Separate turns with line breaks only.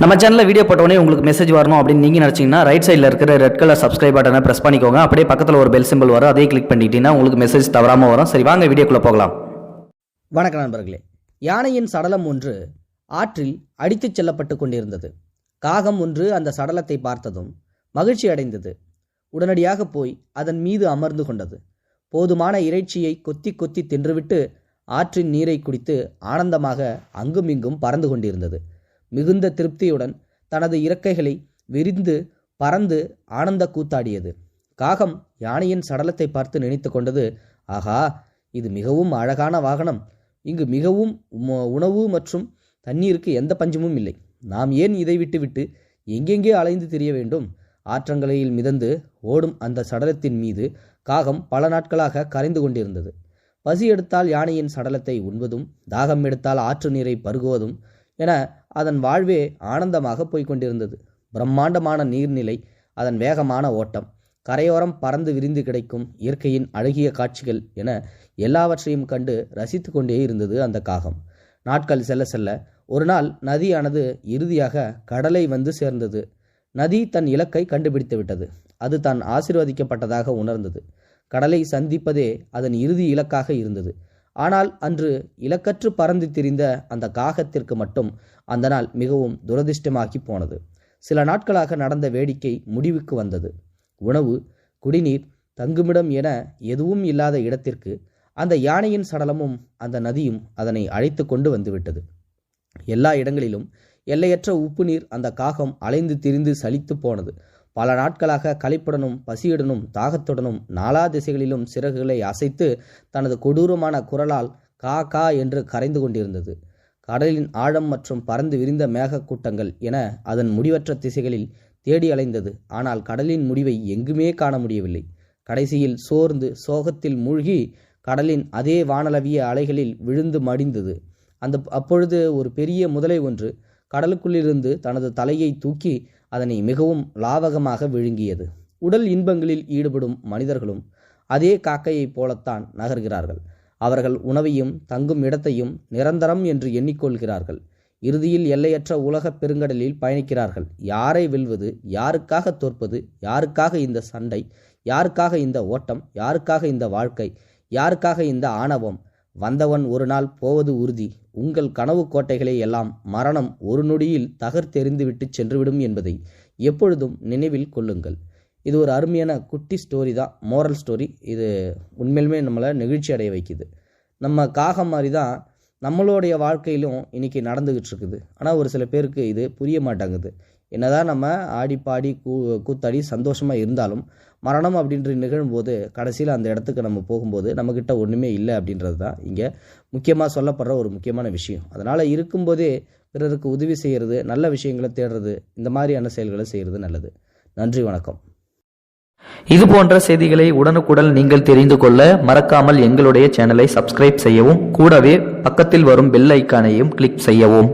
நம்ம சேனலில் வீடியோ போட்டோடனே உங்களுக்கு மெசேஜ் வரணும் அப்படின்னு நீங்கள் நினச்சிங்கன்னா ரைட் சைடில் இருக்கிற ரெட் கலர் சப்ஸ்கிரைப் பட்டனை ப்ரெஸ் பண்ணிக்கோங்க. அப்படியே பக்கத்தில் ஒரு பெல் சிம்பிள் வரும். அதே கிளிக் பண்ணிட்டீங்கன்னா உங்களுக்கு மெசேஜ் தவறாமல் வரும். சரி வாங்க வீடியோக்குள்ளே போகலாம்.
வணக்கம் நண்பர்களே. யானையின் சடலம் ஒன்று ஆற்றில் அடித்துச் செல்லப்பட்டு கொண்டிருந்தது. காகம் ஒன்று அந்த சடலத்தை பார்த்ததும் மகிழ்ச்சி அடைந்தது. உடனடியாக போய் அதன் மீது அமர்ந்து கொண்டது. போதுமான இறைச்சியை கொத்தி கொத்தி தின்றுவிட்டு ஆற்றின் நீரை குடித்து ஆனந்தமாக அங்குமிங்கும் பறந்து கொண்டிருந்தது. மிகுந்த திருப்தியுடன் தனது இறக்கைகளை விரிந்து பறந்து ஆனந்த கூத்தாடியது. காகம் யானையின் சடலத்தை பார்த்து நினைத்து கொண்டது ஆகா இது மிகவும் அழகான வாகனம். இங்கு மிகவும் உணவு மற்றும் தண்ணீருக்கு எந்த பஞ்சமும் இல்லை. நாம் ஏன் இதை விட்டுவிட்டு எங்கெங்கே அலைந்து திரிய வேண்டும் ஆற்றங்கலையில் மிதந்து ஓடும் அந்த சடலத்தின் மீது காகம் பல நாட்களாக கரைந்து கொண்டிருந்தது. பசி எடுத்தால் யானையின் சடலத்தை உண்பதும் தாகம் எடுத்தால் ஆற்று நீரை பருகுவதும் என அதன் வாழ்வே ஆனந்தமாக போய்க் கொண்டிருந்தது பிரம்மாண்டமான நீர்நிலை அதன் வேகமான ஓட்டம் கரையோரம் பறந்து விரிந்து கிடைக்கும் இயற்கையின் அழகிய காட்சிகள் என எல்லாவற்றையும் கண்டு ரசித்து கொண்டே இருந்தது அந்த காகம். நாட்கள் செல்ல செல்ல ஒரு நாள் நதியானது இறுதியாக கடலை வந்து சேர்ந்தது. நதி தன் இலக்கை கண்டுபிடித்து விட்டது. அது தான் ஆசீர்வதிக்கப்பட்டதாக உணர்ந்தது. கடலை சந்திப்பதே அதன் இறுதி இலக்காக இருந்தது. ஆனால் அன்று இலக்கற்று பறந்து திரிந்த அந்த காகத்திற்கு மட்டும் அந்த நாள் மிகவும் துரதிர்ஷ்டமாகி போனது. சில நாட்களாக நடந்த வேடிக்கை முடிவுக்கு வந்தது. உணவு குடிநீர் தங்குமிடம் என எதுவும் இல்லாத இடத்திற்கு அந்த யானையின் சடலமும் அந்த நதியும் அதனை அழைத்து கொண்டு வந்துவிட்டது எல்லா இடங்களிலும் எல்லையற்ற உப்பு நீர் அந்த காகம் அலைந்து திரிந்து சலித்து போனது. பல நாட்களாக களைப்புடனும் பசியுடனும் தாகத்துடனும் நாலா திசைகளிலும் சிறகுகளை அசைத்து தனது கொடூரமான குரலால் கா கா என்று கரைந்து கொண்டிருந்தது. கடலின் ஆழம் மற்றும் பறந்து விரிந்த மேகக்கூட்டங்கள் என அதன் முடிவற்ற திசைகளில் தேடி அலைந்தது. ஆனால் கடலின் முடிவை எங்குமே காண முடியவில்லை. கடைசியில் சோர்ந்து சோகத்தில் மூழ்கி கடலின் அதே வானளவிய அலைகளில் விழுந்து மடிந்தது. அந்த அப்பொழுது ஒரு பெரிய முதலை ஒன்று கடலுக்குள்ளிருந்து தனது தலையை தூக்கி அதனை மிகவும் லாவகமாக விழுங்கியது. உடல் இன்பங்களில் ஈடுபடும் மனிதர்களும் அதே காக்கையைப் போலத்தான் நகர்கிறார்கள். அவர்கள் உணவையும் தங்கும் இடத்தையும் நிரந்தரம் என்று எண்ணிக்கொள்கிறார்கள். இறுதியில் எல்லையற்ற உலகப் பெருங்கடலில் பயணிக்கிறார்கள். யாரை வெல்வது யாருக்காக தோற்பது யாருக்காக இந்த சண்டை யாருக்காக இந்த ஓட்டம் யாருக்காக இந்த வாழ்க்கை யாருக்காக இந்த ஆணவம் வந்தவன் ஒரு நாள் போவது உறுதி. உங்கள் கனவு கோட்டைகளை எல்லாம் மரணம் ஒரு நொடியில் தகர்த்தெறிந்துவிட்டு சென்றுவிடும் என்பதை எப்பொழுதும் நினைவில் கொள்ளுங்கள். இது ஒரு அருமையான குட்டி ஸ்டோரி தான் மோரல் ஸ்டோரி இது உண்மையிலுமே நம்மளை நெகிழ்ச்சி அடைய வைக்குது. நம்ம காகம் மாதிரி தான் நம்மளுடைய வாழ்க்கையிலும் இன்னைக்கு நடந்துக்கிட்டு இருக்குது. ஆனால் ஒரு சில பேருக்கு இது புரிய மாட்டேங்குது. என்னதான் நம்ம ஆடி பாடி கூ கூத்தாடி சந்தோஷமாக இருந்தாலும் மரணம் அப்படின்ற நிகழும்போது கடைசியில் அந்த இடத்துக்கு நம்ம போகும்போது நம்மக்கிட்ட ஒன்றுமே இல்லை அப்படின்றது தான் இங்கே முக்கியமாக சொல்லப்படுற ஒரு முக்கியமான விஷயம். அதனால் இருக்கும்போதே பிறருக்கு உதவி செய்கிறது நல்ல விஷயங்களை தேடுறது இந்த மாதிரியான செயல்களை செய்கிறது நல்லது. நன்றி வணக்கம்.
இது போன்ற செய்திகளை உடனுக்குடன் நீங்கள் தெரிந்து கொள்ள மறக்காமல் எங்களுடைய சேனலை சப்ஸ்கிரைப் செய்யவும் கூடவே பக்கத்தில் வரும் பெல் ஐக்கானையும் கிளிக் செய்யவும்.